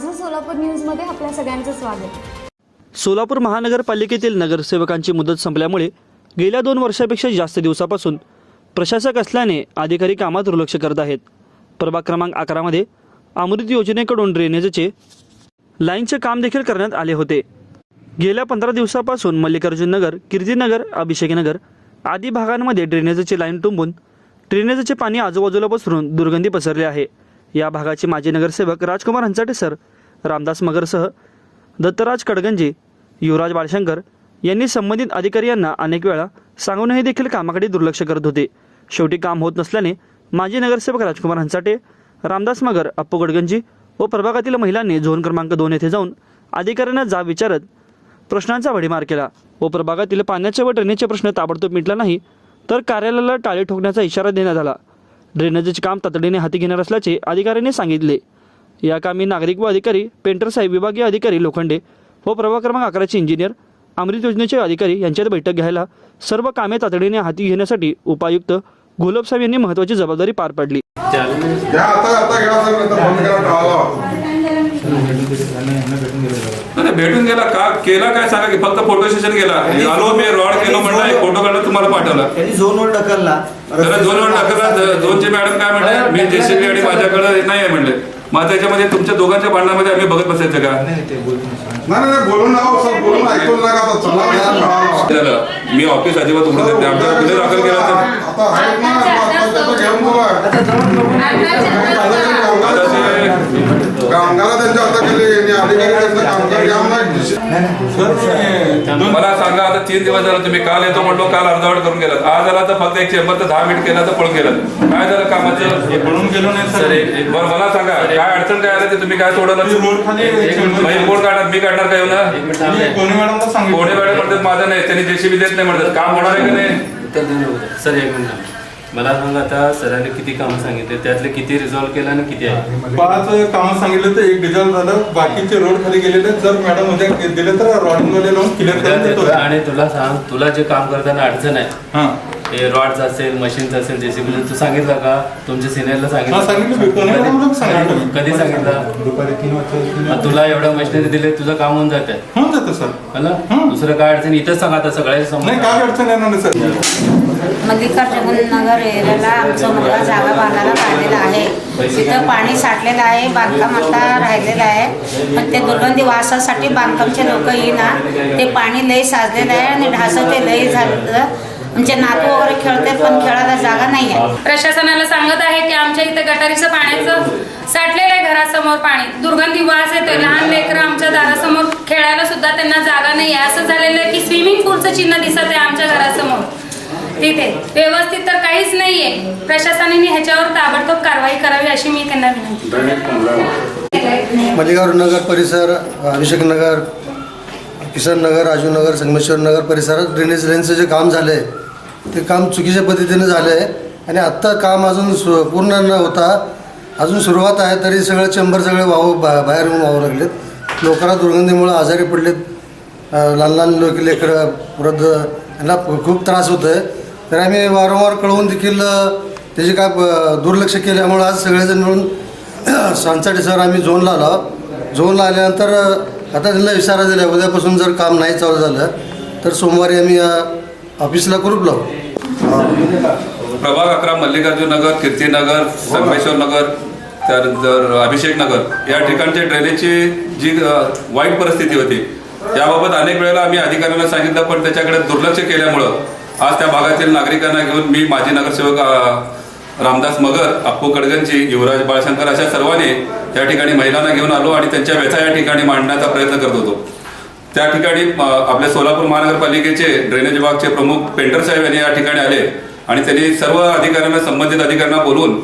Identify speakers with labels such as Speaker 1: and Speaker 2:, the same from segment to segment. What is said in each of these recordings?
Speaker 1: माझं सोलापूर न्यूजमध्ये आपल्या सगळ्यांचं स्वागत.
Speaker 2: सोलापूर महानगरपालिकेतील नगरसेवकांची मुदत संपल्यामुळे गेल्या दोन वर्षापेक्षा जास्त दिवसापासून प्रशासक असल्याने अधिकारी कामात दुर्लक्ष करत आहेत. प्रभाग क्रमांक अकरामध्ये अमृत योजनेकडून ड्रेनेजचे लाईनचे काम देखील करण्यात आले होते. गेल्या पंधरा दिवसापासून मल्लिकार्जुन नगर कीर्तीनगर अभिषेकनगर आदी भागांमध्ये ड्रेनेजची लाईन तुंबून ड्रेनेजचे पाणी आजूबाजूला पसरून दुर्गंधी पसरली आहे. या भागाचे माजी नगरसेवक राजकुमार हंचाटे सर रामदास मगरसह दत्तराज कडगंजी युवराज बाळशंकर यांनी संबंधित अधिकारी यांना अनेक वेळा सांगूनही देखील कामाकडे दुर्लक्ष करत होते. शेवटी काम होत नसल्याने माजी नगरसेवक राजकुमार हंचाटे रामदास मगर अप्पू गडगंजी व प्रभागातील महिलांनी झोन क्रमांक दोन येथे जाऊन अधिकाऱ्यांना जाब विचारत प्रश्नांचा भडीमार केला व प्रभागातील पाण्याचे व ड्रेनेजचे प्रश्न ताबडतोब मिटला नाही तर कार्यालयाला टाळे ठोकण्याचा इशारा देण्यात आला. ड्रेनेजचे काम तातडीने हाती घेणार असल्याचे अधिकाऱ्यांनी सांगितले. या कामी नागरिक व अधिकारी पेंटर साहेब विभागीय अधिकारी लोखंडे व प्रभाग क्रमांक अकराचे इंजिनियर अमृत योजनेचे अधिकारी यांच्यात बैठक घ्यायला सर्व कामे तातडीने हाती घेण्यासाठी उपायुक्त घोलप साहेब यांनी महत्त्वाची जबाबदारी पार पाडली.
Speaker 3: नाही भेटून गेला का? केला काय? सांगा की फक्त फोटो सेशन गेला. आलो मी रॉड केलो म्हणलं फोटो काढला तुम्हाला पाठवला.
Speaker 4: त्यांनी झोनवर ढकलला.
Speaker 3: वेळ टाकला दोनचे मॅडम काय म्हणले मी जेसीबी आणि माझ्याकडे नाही आहे म्हणले. मग त्याच्यामध्ये तुमच्या दोघांच्या भांडणामध्ये आम्ही बघत बसायचं का? मी ऑफिस अजिबात उघडत नाही. आमच्या गुन्हे दाखल केला तर
Speaker 5: आता आहेत ना आता त्याचं घेऊन बोला
Speaker 4: आता जाऊन बघून
Speaker 3: आता ते
Speaker 5: कामगार त्यांच्या हाताखाली आणि अधिकारी त्यांचं कामगार घ्या म्हणा
Speaker 3: मला सांगा आता तीन दिवस झाला तुम्ही काल येतो म्हणलो काल अर्धवट करून गेला आज झाला तर फक्त एक चेंबर तर दहा मिनिट केला तर पळून गेला काय झालं कामाचं?
Speaker 6: पळून गेलो नाही सर.
Speaker 3: बरं मला सांगा काय अडचण काय आलं? ते तुम्ही काय सोडवलं?
Speaker 6: रोड खाली
Speaker 3: कोण काढणार मी काढणार काय ना
Speaker 6: कोणी मॅडमला सांगितलं?
Speaker 3: कोणी मॅडम म्हणतात माझं नाही त्यांनी जेसीबी देत नाही म्हणतात. काम होणार आहे का नाही?
Speaker 7: सर एक मिनिट मला सांगा आता सरांनी किती कामं सांगितले त्यातले किती रिझॉल्व्ह केलं आणि किती आहे?
Speaker 6: पाच कामं सांगितलं तर एक डिझॉल्व झालं. बाकीचे रोड खाली गेलेले जर मॅडम उद्या दिले तर रॉडिंगमध्ये लावून क्लिअर करून देतो.
Speaker 7: तुला- आणि तुला सांग तुला जे काम करताना अडचण आहे
Speaker 6: हा.
Speaker 7: हे रॉड्स असेल मशीन्स असेल जेसीबी तू सांगितलं का? तुमच्या सिनियरला
Speaker 6: हा
Speaker 7: सांगितलं.
Speaker 6: सांगितलं मी. कोणी मॅडमला सांगितलं? मी.
Speaker 7: कधी सांगितलं?
Speaker 6: दुपारी तीन वाजता
Speaker 7: तुला एवढं मशिनरी दिले तुझं काम होऊन जात
Speaker 6: जातं सर
Speaker 7: ना? दुसरं काय अडचण इथंच सांग आता सगळ्याच्या
Speaker 6: नाही
Speaker 7: समोर
Speaker 6: काय अडचण येणार नाही सर.
Speaker 8: मल्लिकार्जुन नगर एरियाला आमचा मुलगा जागा बांधायला काढलेला आहे. तिथं पाणी साठलेलं आहे बांधकाम आता राहिलेलं आहे. पण ते दुर्गंधी वासासाठी बांधकामचे लोक येईना. ते पाणी लई साचलेलं आहे आणि ढासं ते लई झालं. आमचे नातू वगैरे खेळतात पण खेळायला जागा नाही आहे
Speaker 9: प्रशासनाला सांगत आहे की आमच्या इथे गटारीचं पाण्याचं साठलेलं आहे घरासमोर पाणी. दुर्गंधी वास येतोय लहान लेकरं आमच्या दारासमोर खेळायला सुद्धा त्यांना जागा नाही आहे असं झालेलं आहे की स्विमिंग पूलचं चिन्ह दिसत आहे आमच्या घरासमोर. तिथे व्यवस्थित तर काहीच नाहीये. प्रशासनाने ह्याच्यावर ताबडतोब कारवाई करावी अशी मी त्यांना विनंती
Speaker 4: मल्लिकार्जुन नगर परिसर अभिषेक नगर किसन नगर राजू नगर संगमेश्वर नगर परिसरात ड्रेनेज लाईनचं जे काम झालं आहे ते काम चुकीच्या पद्धतीने झालं आहे आणि आत्ता काम अजून सु पूर्ण न होता अजून सुरुवात आहे तरी सगळं चेंबर सगळे वाहू बा बाहेर येऊन वाहू लागलेत. लोकांना दुर्गंधीमुळे आजारी पडलेत. लहान लहान लोक लेकरं वृद्ध यांना खूप त्रास होतो आहे तर आम्ही वारंवार कळवून देखील त्याची त्याचे काय दुर्लक्ष केल्यामुळं आज सगळेजण मिळून सांचाटे सर आम्ही झोनला आलो. झोनला आल्यानंतर आता त्यांना इशारा दिला उद्यापासून जर काम नाही चालू झालं तर सोमवारी आम्ही ऑफिसला ग्रुप लावू.
Speaker 3: प्रभाग अकरा मल्लिकार्जुन नगर कीर्तीनगर संगमेश्वर नगर त्यानंतर अभिषेक नगर. या ठिकाणच्या ड्रेनेजची जी वाईट परिस्थिती होती याबाबत अनेक वेळेला आम्ही अधिकाऱ्यांना सांगितलं पण त्याच्याकडे दुर्लक्ष केल्यामुळं आज त्या भागातील नागरिकांना घेऊन मी माजी नगरसेवक रामदास मगर अप्पू कडगंजी युवराज बाळशंकर अशा सर्वांनी या ठिकाणी महिलांना घेऊन आलो आणि त्यांच्या व्यथा या ठिकाणी मांडण्याचा प्रयत्न करत होतो. त्या ठिकाणी आपल्या सोलापूर महानगरपालिकेचे ड्रेनेज विभागचे प्रमुख पेंटर साहेब यांनी या ठिकाणी आले आणि त्यांनी सर्व अधिकाऱ्यांना संबंधित अधिकाऱ्यांना बोलून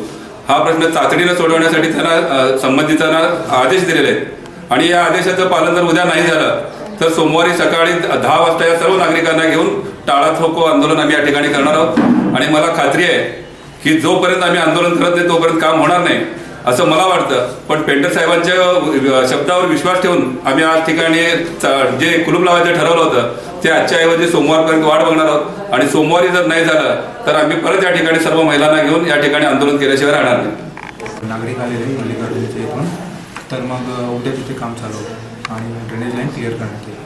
Speaker 3: हा प्रश्न तातडीनं सोडवण्यासाठी त्यांना संबंधितांना आदेश दिलेले आहेत. आणि या आदेशाचं पालन जर उद्या नाही झालं तर सोमवारी सकाळी दहा वाजता या सर्व नागरिकांना घेऊन टाळा थोको आंदोलन आम्ही या ठिकाणी करणार आहोत. आणि मला खात्री आहे की जोपर्यंत आम्ही आंदोलन करत नाही तोपर्यंत काम होणार नाही असं मला वाटतं. पण पेंटर साहेबांच्या शब्दावर विश्वास ठेवून आम्ही आज ठिकाणी जे कुलूप लावायचं ठरवलं होतं ते आजच्या ऐवजी सोमवारपर्यंत वाट बघणार आहोत. आणि सोमवारी जर नाही झालं तर आम्ही परत या ठिकाणी सर्व महिलांना घेऊन या ठिकाणी आंदोलन केल्याशिवाय राहणार नाही.
Speaker 10: नागरिक आलेले मल्लिकार्जुनच्या इथून. तर मग उद्या तिथे काम चालू आणि ड्रेनेज लाईन क्लिअर करण्यात येईल.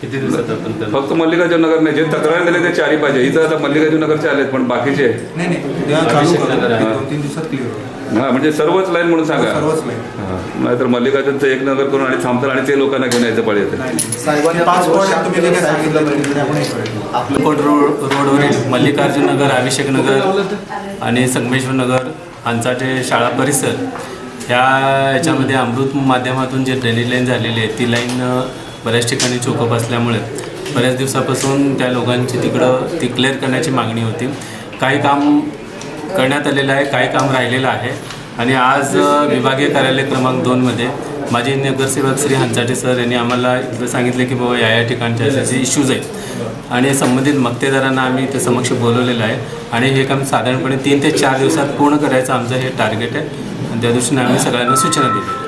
Speaker 7: किती दिवसात आपण त्याला
Speaker 3: फक्त मल्लिकार्जुन नगर नाही जे तक्रार दिले ते चारही पाहिजे इथं आता मल्लिकार्जुन नगरचे आलेत पण बाकीचे आहेत
Speaker 10: नाही नाही उद्या चालू
Speaker 7: अभिषेक
Speaker 10: करू
Speaker 7: नगर आहे.
Speaker 10: एक दोन तीन दिवसात क्लिअर होईल
Speaker 3: हा म्हणजे सर्वच लाईन म्हणून सांगा
Speaker 10: सर्वच लाईन
Speaker 3: हा. नाहीतर मल्लिकार्जुनचं एक नगर करून आणि थांबतात आणि ते लोकांना घेऊन यायचं पाळी येते
Speaker 10: नाही नाही. पाच वर्ष तुम्ही जे काही सांगितलं ते आपण हे करेल
Speaker 7: अक्कलकोट रोड रोडवरील मल्लिकार्जुन नगर अभिषेक नगर आणि संगमेश्वर नगर यांचा जे शाळा परिसर ह्या याच्यामध्ये अमृत माध्यमातून जे ड्रेनेज लाईन झालेली आहे ती लाईन बऱ्याच ठिकाणी चोकअप असल्यामुळे बऱ्याच दिवसापासून त्या लोकांची तिकडं ती क्लिअर करण्याची मागणी होती. काही काम करण्यात आलेलं आहे काही काम राहिलेलं आहे. आणि आज विभागीय कार्यालय क्रमांक दोनमध्ये माझे नगरसेवक श्री हंचाटे सर यांनी आम्हाला इथं सांगितले की बाबा या या ठिकाणचे असे इश्यूज आहेत. आणि संबंधित मक्तेदारांना आम्ही इथे समक्ष बोलवलेलं आहे. आणि हे काम साधारणपणे तीन ते चार दिवसात पूर्ण करायचं आमचं हे टार्गेट आहे. आणि त्या दृष्टीने आम्ही सगळ्यांना सूचना दिली